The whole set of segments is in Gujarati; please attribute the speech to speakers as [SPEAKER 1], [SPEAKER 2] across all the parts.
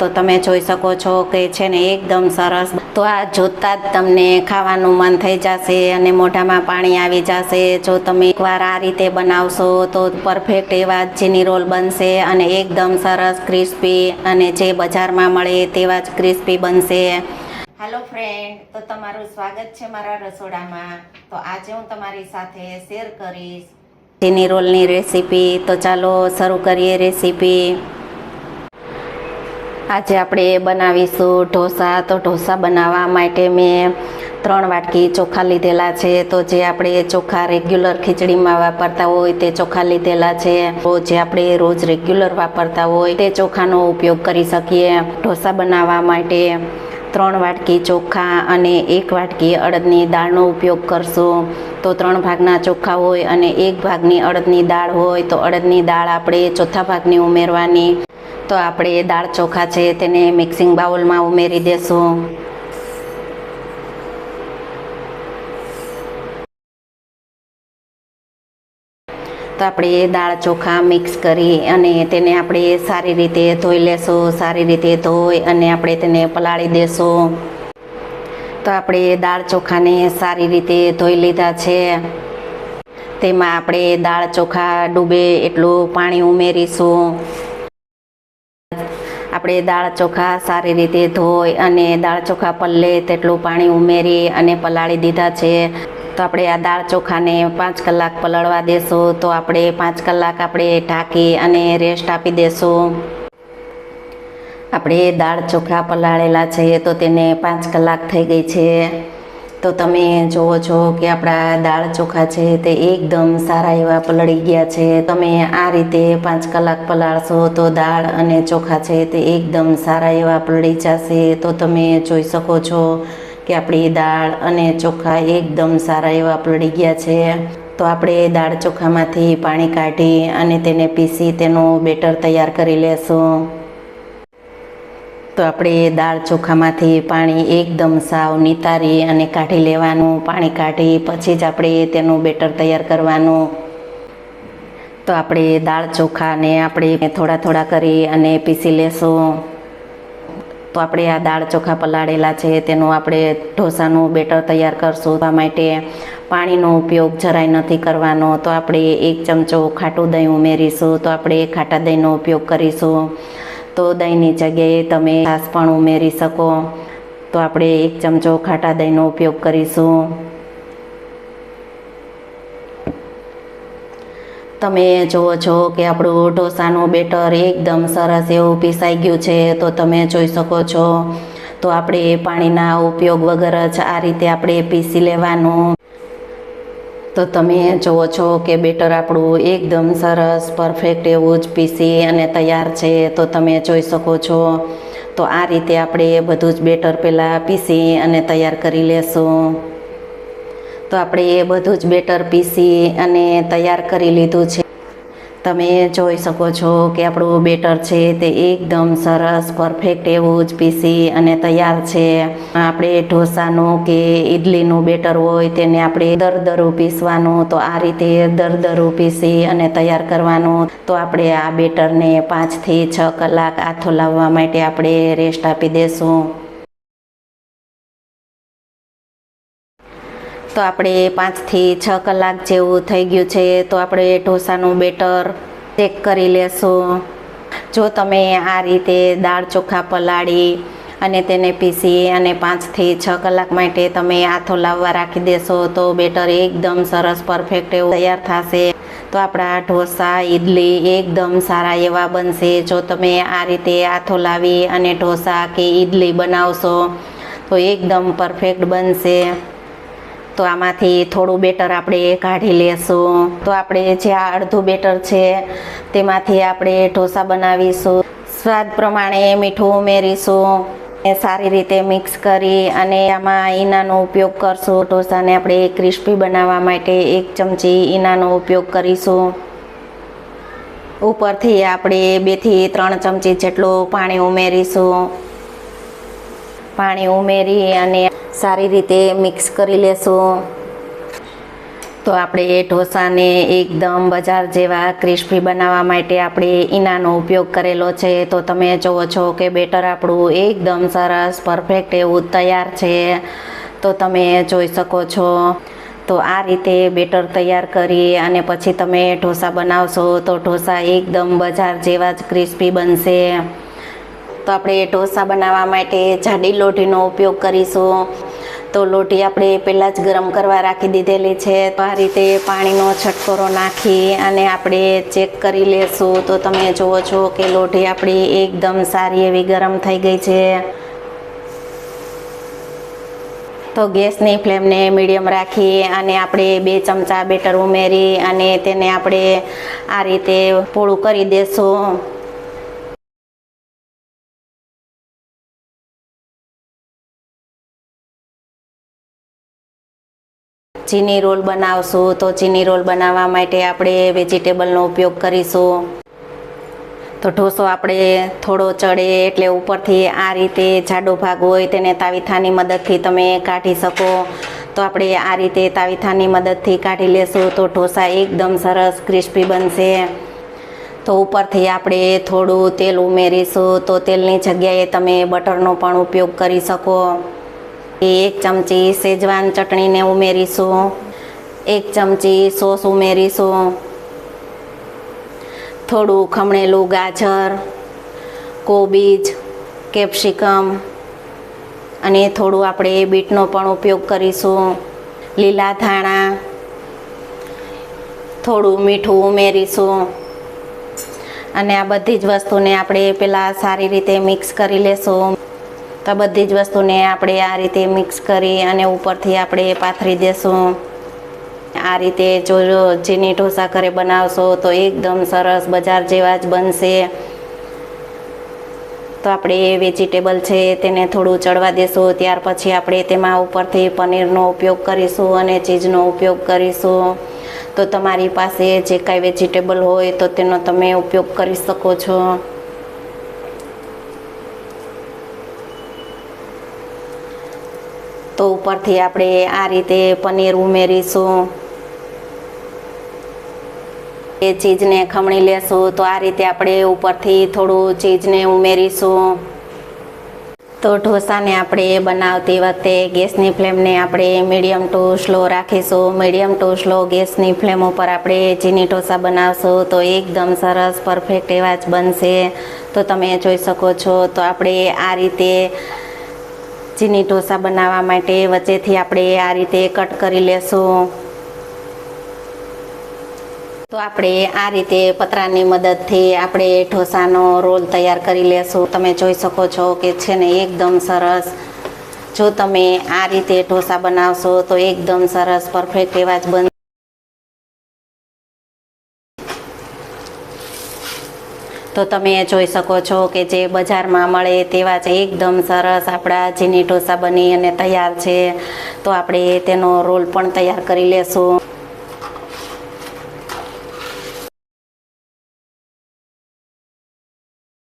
[SPEAKER 1] તો તમે જોઈ શકો છો કે છે ને એકદમ સરસ. તો આ જોતા જ તમને ખાવાનું મન થઈ જશે અને મોઢામાં પાણી આવી જશે. જો તમે એકવાર આ રીતે બનાવશો તો પરફેક્ટ એવા ચીની રોલ બનશે અને એકદમ સરસ ક્રિસ્પી અને જે બજારમાં મળે તેવા જ ક્રિસ્પી બનશે. હેલો ફ્રેન્ડ તો તમારું સ્વાગત છે મારા રસોડામાં. તો આજે હું તમારી સાથે શેર કરીશ. ચીની રોલની રેસીપી તો ચાલો શરૂ કરીએ રેસીપી આજે આપણે બનાવીશું ઢોસા. તો ઢોસા બનાવવા માટે મેં ત્રણ વાટકી ચોખા લીધેલા છે. તો જે આપણે ચોખા રેગ્યુલર ખીચડીમાં વાપરતા હોય તે ચોખા લીધેલા છે. તો જે આપણે રોજ રેગ્યુલર વાપરતા હોય તે ચોખાનો ઉપયોગ કરી શકીએ. ઢોસા બનાવવા માટે ત્રણ વાટકી ચોખા અને એક વાટકી અડદની દાળનો ઉપયોગ કરશું. તો ત્રણ ભાગના ચોખા હોય અને એક ભાગની અડદની દાળ હોય તો અડદની દાળ આપણે ચોથા ભાગની ઉમેરવાની. તો આપણે દાળ ચોખા છે, તેને મિક્સિંગ બાઉલમાં ઉમેરી દેશું. તો આપણે દાળ ચોખા મિક્સ કરી અને તેને આપણે સારી રીતે ધોઈ લેશું, સારી રીતે ધોઈ અને આપણે તેને પલાળી દેશું. તો આપણે દાળ ચોખાને સારી રીતે ધોઈ લીધા છે. તેમાં આપણે દાળ ચોખા ડૂબે એટલું પાણી ઉમેરીશું. આપણે દાળ ચોખા સારી રીતે ધોઈ અને દાળ ચોખા પલ્લે તેટલું પાણી ઉમેરી અને પલાળી દીધા છે. તો આપણે આ દાળ ચોખાને પાંચ કલાક પલળવા દેશું. તો આપણે પાંચ કલાક આપણે ઢાંકી અને રેસ્ટ આપી દેશું. આપણે દાળ ચોખા પલાળેલા છે તો તેને પાંચ કલાક થઈ ગઈ છે. તો તમે જુઓ છો કે આપણા દાળ ચોખા છે તે એકદમ સારા એવા પલળી ગયા છે. તમે આ રીતે પાંચ કલાક પલાળશો તો દાળ અને ચોખા છે તે એકદમ સારા એવા પલળી જશે. તો તમે જોઈ શકો છો કે આપણી દાળ અને ચોખા એકદમ સારા એવા પલળી ગયા છે. તો આપણે દાળ ચોખામાંથી પાણી કાઢી અને તેને પીસી તેનું બેટર તૈયાર કરી લેશું. તો આપણે દાળ ચોખામાંથી પાણી એકદમ સાવ નિતારી અને કાઢી લેવાનું. પાણી કાઢી પછી જ આપણે તેનું બેટર તૈયાર કરવાનું. તો આપણે દાળ ચોખાને આપણે થોડા થોડા કરી અને પીસી લેશું. તો આપણે આ દાળ ચોખા પલાળેલા છે, તેનું આપણે ઢોસાનું બેટર તૈયાર કરશું. આ માટે પાણીનો ઉપયોગ જરાય નથી કરવાનો. તો આપણે એક ચમચો ખાટું દહીં ઉમેરીશું. તો આપણે ખાટા દહીંનો ઉપયોગ કરીશું. તો દહીંની જગ્યાએ તમે છાશ પણ ઉમેરી શકો. તો આપણે એક ચમચો ખાટા દહીંનો ઉપયોગ કરીશું. તમે જુઓ છો કે આપણું ઢોસાનું બેટર એકદમ સરસ એવું પીસાઈ ગયું છે, તો તમે જોઈ શકો છો. તો આપણે પાણીના ઉપયોગ વગર જ આ રીતે આપણે પીસી લેવાનું. તો તમે જુઓ છો કે બેટર આપણું એકદમ સરસ, પરફેક્ટ એવું જ પીસી અને તૈયાર છે. તો તમે જોઈ શકો છો. તો આ રીતે આપણે બધું જ બેટર પહેલાં પીસી અને તૈયાર કરી લેશું. તો આપણે એ બધું જ બેટર પીસી અને તૈયાર કરી લીધું છે. તમે જોઈ શકો છો કે આપણું બેટર છે તે એકદમ સરસ, પરફેક્ટ એવું જ પીસી અને તૈયાર છે. આપણે ઢોસાનું કે ઈડલીનું બેટર હોય તેને આપણે દરદરું પીસવાનું, તો આ રીતે દરદરું પીસી અને તૈયાર કરવાનું. તો આપણે આ બેટરને પાંચથી છ કલાક આથો લાવવા માટે આપણે રેસ્ટ આપી દેશું. તો આપણે પાંચથી છ કલાક જેવું થઈ ગયું છે, તો આપણે ઢોસાનું બેટર ચેક કરી લેશું. જો તમે આ રીતે દાળ ચોખા પલાળી અને તેને પીસી અને પાંચથી છ કલાક માટે તમે આથો લાવવા રાખી દેશો, તો બેટર એકદમ સરસ પરફેક્ટ એવું તૈયાર થશે. તો આપણા ઢોસા, ઈડલી એકદમ સારા એવા બનશે. જો તમે આ રીતે આથો લાવી અને ઢોસા કે ઈડલી બનાવશો, તો એકદમ પરફેક્ટ બનશે. તો આમાંથી થોડું બેટર આપણે કાઢી લેશું. તો આપણે જે આ અડધું બેટર છે, તેમાંથી આપણે ઢોસા બનાવીશું. સ્વાદ પ્રમાણે મીઠું ઉમેરીશું. એ સારી રીતે મિક્સ કરી અને આમાં ઈનાનો ઉપયોગ કરશું. ઢોસાને આપણે ક્રિસ્પી બનાવવા માટે એક ચમચી ઈનાનો ઉપયોગ કરીશું. ઉપરથી આપણે બેથી ત્રણ ચમચી જેટલું પાણી ઉમેરીશું. પાણી ઉમેરી અને સારી રીતે મિક્સ કરી લેશું. તો આપણે ઢોસાને એકદમ બજાર જેવા ક્રિસ્પી બનાવવા માટે આપણે ઈનાનો ઉપયોગ કરેલો છે. તો તમે જુઓ છો કે બેટર આપણું એકદમ સરસ પરફેક્ટ એવું તૈયાર છે. તો તમે જોઈ શકો છો. તો આ રીતે બેટર તૈયાર કરી અને પછી તમે ઢોસા બનાવશો તો ઢોસા એકદમ બજાર જેવા જ ક્રિસ્પી બનશે. તો આપણે ઢોસા બનાવવા માટે જાડી લોઢીનો ઉપયોગ કરીશું. તો લોટી આપણે પહેલાં જ ગરમ કરવા રાખી દીધેલી છે. તો આ રીતે પાણીનો છટકોરો નાખી અને આપણે ચેક કરી લેશું. તો તમે જુઓ છો કે લોટી આપણી એકદમ સારી એવી ગરમ થઈ ગઈ છે. તો ગેસની ફ્લેમને મીડિયમ રાખી અને આપણે બે ચમચા બેટર ઉમેરી અને તેને આપણે આ રીતે પોળું કરી દેશું. ચીની રોલ બનાવશું તો ચીની રોલ બનાવવા માટે આપણે વેજીટેબલનો ઉપયોગ કરીશું. તો ઢોસો આપણે થોડો ચડે એટલે ઉપરથી આ રીતે જાડો ભાગ હોય તેને તાવીથાની મદદથી તમે કાઢી શકો. તો આપણે આ રીતે તાવીથાની મદદથી કાઢી લેશું તો ઢોસા એકદમ સરસ ક્રિસ્પી બનશે. તો ઉપરથી આપણે થોડું તેલ ઉમેરીશું તો તેલની જગ્યાએ તમે બટરનો પણ ઉપયોગ કરી શકો. એક ચમચી સેજવાન ચટણીને ઉમેરીશું. એક ચમચી સોસ ઉમેરીશું. થોડું ખમણેલું ગાજર, કોબીજ, કેપ્સિકમ અને થોડું આપણે બીટનો પણ ઉપયોગ કરીશું. લીલા ધાણા, થોડું મીઠું ઉમેરીશું. અને આ બધી જ વસ્તુને આપણે પહેલાં સારી રીતે મિક્સ કરી લેશું. તો બધી જ વસ્તુને આપણે આ રીતે મિક્સ કરી અને ઉપરથી આપણે પાથરી દેશું. આ રીતે જો જેની ઢોસા ઘરે બનાવશો તો એકદમ સરસ બજાર જેવા જ બનશે. તો આપણે વેજીટેબલ છે તેને થોડું ચડવા દેશું. ત્યાર પછી આપણે તેમાં ઉપરથી પનીરનો ઉપયોગ કરીશું અને ચીઝનો ઉપયોગ કરીશું. તો તમારી પાસે જે કાંઈ વેજીટેબલ હોય તો તેનો તમે ઉપયોગ કરી શકો છો. તો ઉપરથી આપણે આ રીતે પનીર ઉમેરીશું. એ ચીજને ખમણી લેશું તો આ રીતે આપણે ઉપરથી થોડું ચીઝને ઉમેરીશું. તો ઢોસાને આપણે બનાવતી વખતે ગેસની ફ્લેમને આપણે મીડિયમ ટુ સ્લો રાખીશું. મીડિયમ ટુ સ્લો ગેસની ફ્લેમ ઉપર આપણે ચીની ઢોસા બનાવશું તો એકદમ સરસ, પરફેક્ટ એવા જ બનશે. તો તમે જોઈ શકો છો તો આપણે આ રીતે ચીની ઢોસા બનાવવા માટે વચ્ચેથી આપણે આ રીતે કટ કરી લેશું. તો આપણે આ રીતે પતરાની મદદથી આપણે ઢોસાનો રોલ તૈયાર કરી લેશું. તમે જોઈ શકો છો કે છે ને એકદમ સરસ. જો તમે આ રીતે ઢોસા બનાવશો તો એકદમ સરસ પરફેક્ટ એવા જ બન તો તમે જોઈ શકો છો કે જે બજારમાં મળે તેવા જ એકદમ સરસ આપણા ચીની ઢોસા બની અને તૈયાર છે. તો આપણે તેનો રોલ પણ તૈયાર કરી લેશું.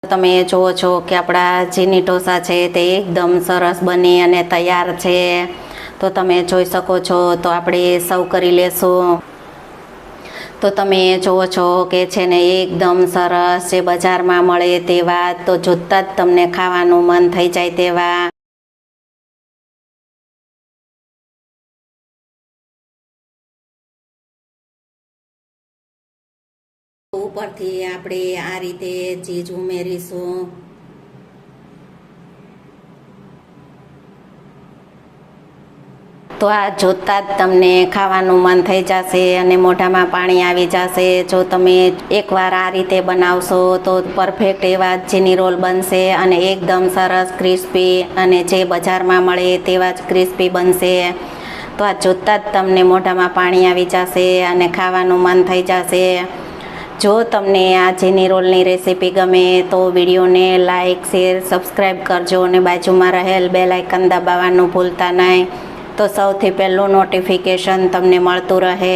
[SPEAKER 1] તમે જુઓ છો કે આપણા ચીની ઢોસા છે તે એકદમ સરસ બની અને તૈયાર છે. તો તમે જોઈ શકો છો તો આપણે સર્વ કરી લેશું. તો તમે જુઓ છો કે છે ને એકદમ સરસ જે બજારમાં મળે તેવા તો જોતાં જ તમને ખાવાનું મન થઈ જાય તેવા. ઉપરથી આપણે આ રીતે ચીજ ઉમેરીશું. તો આ જોતાં જ તમને ખાવાનું મન થઈ જશે અને મોઢામાં પાણી આવી જશે. જો તમે એકવાર આ રીતે બનાવશો તો પરફેક્ટ એવા ચીની રોલ બનશે અને એકદમ સરસ ક્રિસ્પી અને જે બજારમાં મળે તેવા જ ક્રિસ્પી બનશે. તો આ જોતાં જ તમને મોઢામાં પાણી આવી જશે અને ખાવાનું મન થઈ જશે. જો તમને આ ચીની રોલની રેસીપી ગમે તો વિડીયોને લાઇક શેર સબસ્ક્રાઈબ કરજો અને બાજુમાં રહેલ બે લાઇકન દબાવવાનું ભૂલતા નહીં. તો સૌથી પહેલું નોટિફિકેશન તમને મળતું રહે.